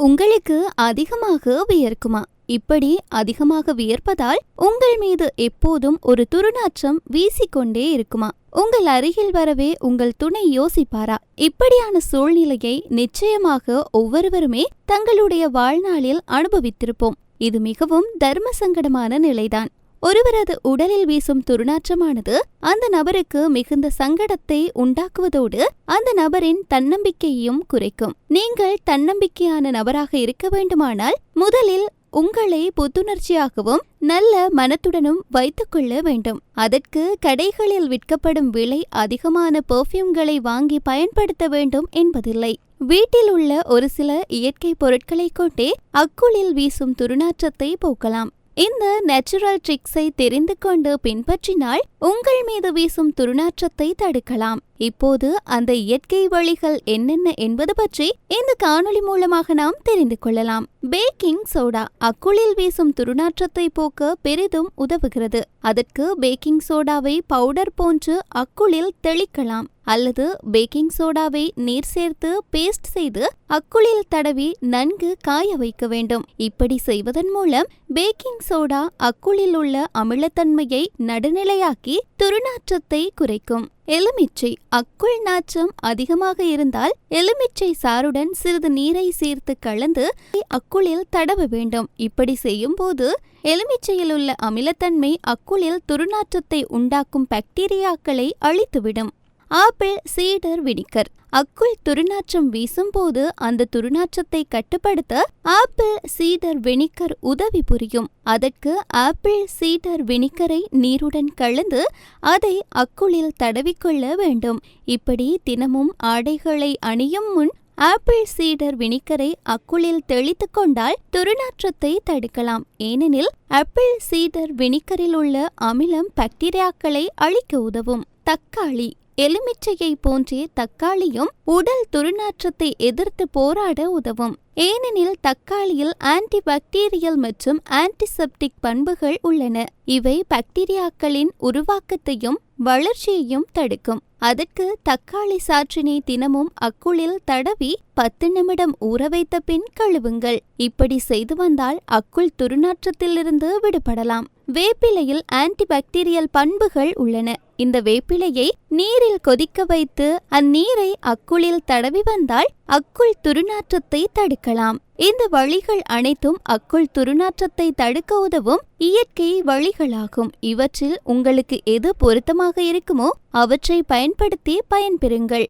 உங்களுக்கு அதிகமாக வியர்க்குமா? இப்படி அதிகமாக வியர்ப்பதால் உங்கள் மீது எப்போதும் ஒரு துருநாற்றம் வீசிக்கொண்டே இருக்குமா? உங்கள் அருகில் வரவே உங்கள் துணை யோசிப்பாரா? இப்படியான சூழ்நிலையை நிச்சயமாக ஒவ்வொருவருமே தங்களுடைய வாழ்நாளில் அனுபவித்திருப்போம். இது மிகவும் தர்ம சங்கடமான நிலைதான். ஒருவரது உடலில் வீசும் துர்நாற்றமானது அந்த நபருக்கு மிகுந்த சங்கடத்தை உண்டாக்குவதோடு அந்த நபரின் தன்னம்பிக்கையையும் குறைக்கும். நீங்கள் தன்னம்பிக்கையான நபராக இருக்க வேண்டுமானால் முதலில் உங்களை புத்துணர்ச்சியாகவும் நல்ல மனத்துடனும் வைத்துக்கொள்ள வேண்டும். அதற்கு கடைகளில் விற்கப்படும் விலை அதிகமான பெர்ஃப்யூம்களை வாங்கி பயன்படுத்த வேண்டும் என்பதில்லை. வீட்டில் உள்ள ஒரு சில இயற்கை பொருட்களைக் கொண்டே அக்குளில் வீசும் துர்நாற்றத்தை போக்கலாம். இந்த நேச்சுரல் ட்ரிக்ஸை தெரிந்து கொண்டு பின்பற்றினால் உங்கள் மீது வீசும் துர்நாற்றத்தை தடுக்கலாம். இப்போது அந்த இயற்கை வழிகள் என்னென்ன என்பது பற்றி இந்த காணொளி மூலமாக நாம் தெரிந்து கொள்ளலாம். பேக்கிங் சோடா அக்குளில் வீசும் துர்நாற்றத்தை போக்க பெரிதும் உதவுகிறது. அதற்கு பேக்கிங் சோடாவை பவுடர் போன்று அக்குளில் தெளிக்கலாம். அல்லது பேக்கிங் சோடாவை நீர் சேர்த்து பேஸ்ட் செய்து அக்குளில் தடவி நன்கு காய வைக்க வேண்டும். இப்படி செய்வதன் மூலம் பேக்கிங் சோடா அக்குளில் உள்ள அமிலத்தன்மையை நடுநிலையாக்கி துருநாற்றத்தை குறைக்கும். எலுமிச்சை அக்குள் நாற்றம் அதிகமாக இருந்தால் எலுமிச்சை சாறுடன் சிறிது நீரை சேர்த்து கலந்து அக்குளில் தடவ வேண்டும். இப்படி செய்யும் போது எலுமிச்சையில் உள்ள அமிலத்தன்மை அக்குளில் துர்நாற்றத்தை உண்டாக்கும் பாக்டீரியாக்களை அழித்துவிடும். ஆப்பிள் சீடர் வினிகர். அக்குள் துர்நாற்றம் வீசும்போது அந்த துர்நாற்றத்தை கட்டுப்படுத்த ஆப்பிள் சீடர் வினிகர் உதவி புரியும். அதற்கு ஆப்பிள் சீடர் வினிகரை நீருடன் கலந்து அதை அக்குளில் தடவிக்கொள்ள வேண்டும். இப்படி தினமும் ஆடைகளை அணியும் முன் ஆப்பிள் சீடர் வினிகரை அக்குளில் தெளித்து கொண்டால் துர்நாற்றத்தை தடுக்கலாம். ஏனெனில் ஆப்பிள் சீடர் வினிகரில் உள்ள அமிலம் பாக்டீரியாக்களை அழிக்க உதவும். தக்காளி எலுமிச்சையை போன்றே தக்காளியும் உடல் துர்நாற்றத்தை எதிர்த்து போராட உதவும். ஏனெனில் தக்காளியில் ஆன்டி பாக்டீரியல் மற்றும் ஆன்டிசெப்டிக் பண்புகள் உள்ளன. இவை பாக்டீரியாக்களின் உருவாக்கத்தையும் வளர்ச்சியையும் தடுக்கும். அதற்கு தக்காளி சாற்றினை தினமும் அக்குளில் தடவி பத்து நிமிடம் ஊற வைத்த பின் கழுவுங்கள். இப்படி செய்து வந்தால் அக்குள் துர்நாற்றத்திலிருந்து விடுபடலாம். வேப்பிலையில் ஆன்டி பாக்டீரியல் பண்புகள் உள்ளன. இந்த வேப்பிலையை நீரில் கொதிக்க வைத்து அந்நீரை அக்குளில் தடவி வந்தால் அக்குள் துர்நாற்றத்தை தடுக்கலாம். இந்த வழிகள் அனைத்தும் அக்குள் துர்நாற்றத்தை தடுக்க உதவும் இயற்கை வழிகளாகும். இவற்றில் உங்களுக்கு எது பொருத்தமாக இருக்குமோ அவற்றை பயன்படுத்தி பயன்பெறுங்கள்.